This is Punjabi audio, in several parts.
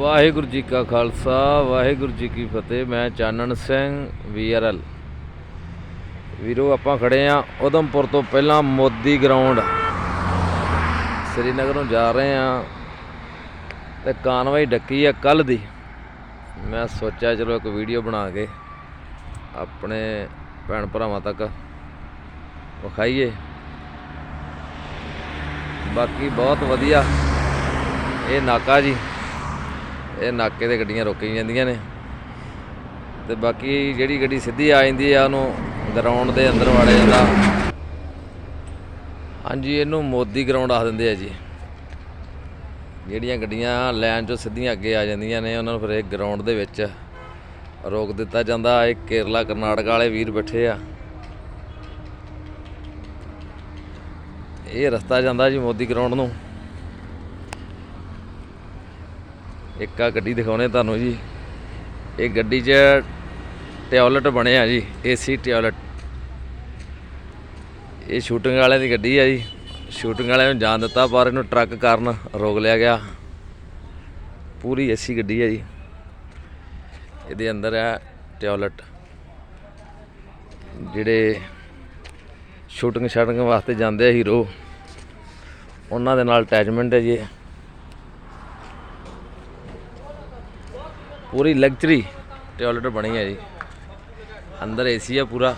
ਵਾਹਿਗੁਰੂ ਜੀ ਕਾ ਖਾਲਸਾ, ਵਾਹਿਗੁਰੂ ਜੀ ਕੀ ਫਤਿਹ। ਮੈਂ ਚਾਨਣ ਸਿੰਘ ਵੀਆਰਐਲ ਵੀਰੋ, ਆਪਾਂ ਖੜੇ ਆ ਉਦਮਪੁਰ ਤੋਂ ਪਹਿਲਾਂ ਮੋਦੀ ਗਰਾਊਂਡ। ਸ੍ਰੀਨਗਰ ਨੂੰ ਜਾ ਰਹੇ ਆ ਤੇ ਕਾਨਵਾਈ ਡੱਕੀ ਆ ਕੱਲ ਦੀ। ਮੈਂ ਸੋਚਿਆ ਚਲੋ ਇੱਕ ਵੀਡੀਓ ਬਣਾ ਕੇ ਆਪਣੇ ਭੈਣ ਭਰਾਵਾਂ ਤੱਕ ਵਿਖਾਈਏ। ਬਾਕੀ ਬਹੁਤ ਵਧੀਆ। ਇਹ ਨਾਕਾ ਜੀ। ਇਹ ਨਾਕੇ ਤੇ ਗੱਡੀਆਂ ਰੋਕੀਆਂ ਜਾਂਦੀਆਂ ਨੇ। ਤੇ ਬਾਕੀ ਜਿਹੜੀ ਗੱਡੀ ਸਿੱਧੀ ਆ ਜਾਂਦੀ ਆ, ਉਹਨੂੰ ਗਰਾਊਂਡ ਦੇ ਅੰਦਰ ਵਾੜਿਆ ਜਾਂਦਾ। ਹਾਂਜੀ, ਇਹਨੂੰ ਮੋਦੀ ਗਰਾਊਂਡ ਆਖ ਦਿੰਦੇ ਆ ਜੀ। ਜਿਹੜੀਆਂ ਗੱਡੀਆਂ ਲਾਈਨ 'ਚੋਂ ਸਿੱਧੀਆਂ ਅੱਗੇ ਆ ਜਾਂਦੀਆਂ ਨੇ, ਉਹਨਾਂ ਨੂੰ ਫਿਰ ਇਹ ਗਰਾਊਂਡ ਦੇ ਵਿੱਚ ਰੋਕ ਦਿੱਤਾ ਜਾਂਦਾ। ਇਹ ਕੇਰਲਾ ਕਰਨਾਟਕਾ ਵਾਲੇ ਵੀਰ ਬੈਠੇ ਆ। ਇਹ ਰਸਤਾ ਜਾਂਦਾ ਜੀ ਮੋਦੀ ਗਰਾਊਂਡ ਨੂੰ। ਇੱਕ ਆ ਗੱਡੀ ਦਿਖਾਉਣੇ ਤੁਹਾਨੂੰ ਜੀ। ਇਹ ਗੱਡੀ 'ਚ ਟਾਇਲਟ ਬਣਿਆ ਜੀ, ਏਸੀ ਟਾਇਲਟ ਇਹ ਸ਼ੂਟਿੰਗ ਵਾਲਿਆਂ ਦੀ ਗੱਡੀ ਆ ਜੀ। ਸ਼ੂਟਿੰਗ ਵਾਲਿਆਂ ਨੂੰ ਜਾਣ ਦਿੱਤਾ, ਪਰ ਇਹਨੂੰ ਟਰੱਕ ਕਾਰਨ ਰੋਕ ਲਿਆ ਗਿਆ। ਪੂਰੀ ਏਸੀ ਗੱਡੀ ਹੈ ਜੀ। ਇਹਦੇ ਅੰਦਰ ਹੈ ਟਾਇਲਟ ਜਿਹੜੇ ਸ਼ੂਟਿੰਗ ਸ਼ਾਟਿੰਗ ਵਾਸਤੇ ਜਾਂਦੇ ਆ ਹੀਰੋ, ਉਹਨਾਂ ਦੇ ਨਾਲ ਅਟੈਚਮੈਂਟ ਹੈ ਜੀ। ਪੂਰੀ ਲਗਜ਼ਰੀ ਟਾਇਲਟ ਬਣੀ ਹੈ ਜੀ। ਅੰਦਰ ਏਸੀ ਹੈ ਪੂਰਾ।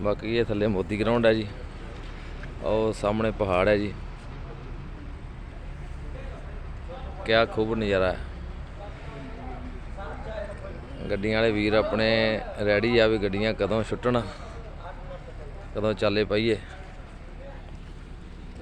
ਬਾਕੀ ਇਹ ਥੱਲੇ ਮੋਦੀ ਗਰਾਊਂਡ ਹੈ ਜੀ। ਔਰ ਸਾਹਮਣੇ ਪਹਾੜ ਹੈ ਜੀ। ਕਿਆ ਖੂਬ ਨਜ਼ਾਰਾ ਹੈ। ਗੱਡੀਆਂ ਵਾਲੇ ਵੀਰ ਆਪਣੇ ਰੈਡੀ ਆ ਵੀ ਗੱਡੀਆਂ ਕਦੋਂ ਛੁੱਟਣ, ਕਦੋਂ ਚਾਲੇ ਪਾਈਏ।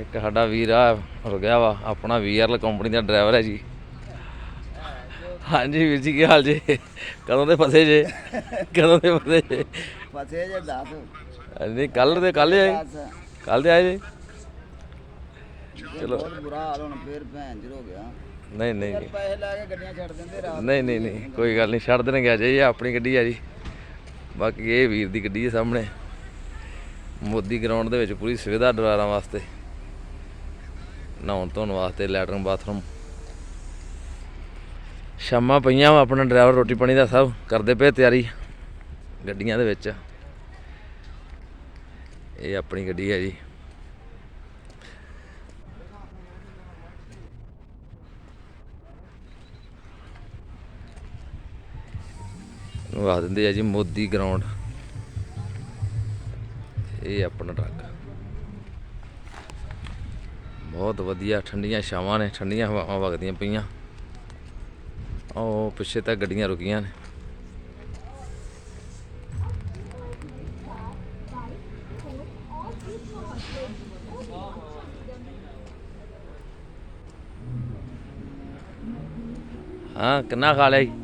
ਇੱਕ ਸਾਡਾ ਵੀਰ ਆ ਹੋ ਗਿਆ ਵਾ ਆਪਣਾ ਵੀਆਰਲ ਕੰਪਨੀ ਦਾ ਡਰਾਈਵਰ ਹੈ ਜੀ। ਹਾਂਜੀ ਵੀਰ ਜੀ ਕੀ ਹਾਲ ਜੀ? ਕਦੋਂ ਦੇ ਫਸੇ ਜੇ? ਕਦੋਂ ਦੇ ਫਸੇ ਜੇ? ਫਸੇ ਜੇ ਦੱਸ। ਨਹੀਂ ਕੱਲ ਦੇ ਕੱਲ ਆਏ? ਕੱਲ ਦੇ ਆਏ ਜੀ? ਚਲੋ। ਬਹੁਤ ਬੁਰਾ ਹਾਲ ਹੁਣ ਫੇਰ ਭੈਣ ਜਰ ਹੋ ਗਿਆ। ਨਹੀਂ ਨਹੀਂ। ਪੈਸੇ ਲਾ ਕੇ ਗੱਡੀਆਂ ਛੱਡ ਦਿੰਦੇ ਰਾਤ ਨਹੀਂ ਨਹੀਂ ਨਹੀਂ ਕੋਈ ਗੱਲ ਨਹੀਂ ਛੱਡ ਦੇਣਗੇ ਅਜੇ ਇਹ ਆਪਣੀ ਗੱਡੀ ਆ ਜੀ। ਬਾਕੀ ਇਹ ਵੀਰ ਦੀ ਗੱਡੀ ਹੈ ਸਾਹਮਣੇ। ਮੋਦੀ ਗਰਾਊਂਡ ਦੇ ਵਿੱਚ ਪੂਰੀ ਸੁਵਿਧਾ ਡਰਾਰਾਂ ਵਾਸਤੇ। ਨਹਾਉਣ ਧੋਣ ਵਾਸਤੇ ਲੈਟਰਨ ਬਾਥਰੂਮ। ਸ਼ਾਮਾਂ ਪਈਆਂ ਆਪਣਾ ਡਰਾਈਵਰ ਰੋਟੀ ਪਾਣੀ ਦਾ ਸਭ ਕਰਦੇ ਪਏ ਤਿਆਰੀ ਗੱਡੀਆਂ ਦੇ ਵਿੱਚ। ਇਹ ਆਪਣੀ ਗੱਡੀ ਹੈ ਜੀ। ਨੂੰ ਆ ਦਿੰਦੇ ਆ ਜੀ, ਮੋਦੀ ਗਰਾਊਂਡ ਇਹ ਆਪਣਾ ਟਰੱਕ। ਬਹੁਤ ਵਧੀਆ, ਠੰਡੀਆਂ ਛਾਵਾਂ ਨੇ, ਠੰਡੀਆਂ ਹਵਾਵਾਂ ਵਗਦੀਆਂ ਪਈਆਂ। ਉਹ ਪਿੱਛੇ ਤਾਂ ਗੱਡੀਆਂ ਰੁਕੀਆਂ ਨੇ। ਹਾਂ, ਕਿੰਨਾ ਖਾ ਲਿਆ ਜੀ?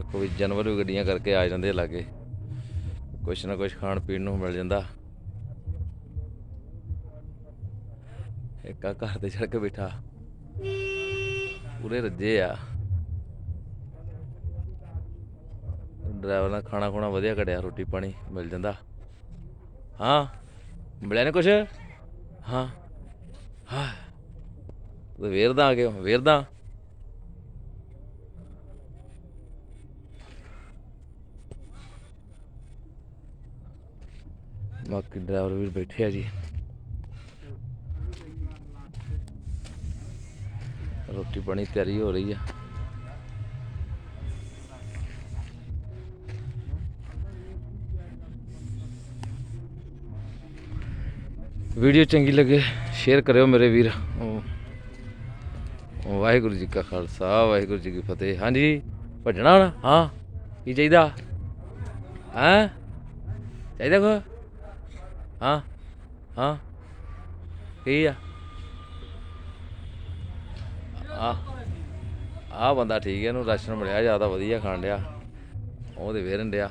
ਕੋਈ ਜਾਨਵਰ ਵੀ ਗੱਡੀਆਂ ਕਰਕੇ ਆ ਜਾਂਦੇ ਲਾਗੇ। ਕੁਛ ਨਾ ਕੁਛ ਖਾਣ ਪੀਣ ਨੂੰ ਮਿਲ ਜਾਂਦਾ। ਇੱਕ ਘਰ ਤੇ ਚੜ ਕੇ ਬੈਠਾ। ਪੂਰੇ ਰੱਜੇ ਆ। ਡਰਾਈਵਰ ਨਾਲ ਖਾਣਾ ਖੁਣਾ ਵਧੀਆ ਕੜਿਆ ਰੋਟੀ ਪਾਣੀ ਮਿਲ ਜਾਂਦਾ। ਹਾਂ, ਮਿਲਿਆ ਨੇ ਕੁਛ? ਹਾਂ। ਹਾਂ। ਵੇਰਦਾ ਆ ਗਿਆ ਵੇਰਦਾ। ਬਾਕੀ ਡਰਾਈਵਰ ਵੀ ਬੈਠੇ ਆ ਜੀ। ਰੋਟੀ ਪਾਣੀ ਤਿਆਰੀ ਹੋ ਰਹੀ ਆ। ਵੀਡੀਓ ਚੰਗੀ ਲੱਗੇ, ਸ਼ੇਅਰ ਕਰਿਓ ਮੇਰੇ ਵੀਰ। ਵਾਹਿਗੁਰੂ ਜੀ ਕਾ ਖਾਲਸਾ, ਵਾਹਿਗੁਰੂ ਜੀ ਕੀ ਫਤਿਹ। ਹਾਂਜੀ, ਭੱਜਣਾ ਹਾਂ, ਕੀ ਚਾਹੀਦਾ? ਹਾਂ? ਚਾਹੀਦਾ ਕੋ ਹਾਂ ਹਾਂ। ਕੀ ਆ? ਆ ਆ ਬੰਦਾ ਠੀਕ ਹੈ ਇਹਨੂੰ ਰਾਸ਼ਨ ਮਿਲਿਆ, ਜ਼ਿਆਦਾ ਵਧੀਆ ਖਾਣ ਡਿਆ। ਉਹਦੇ ਵੇਰਨ ਡਿਆ।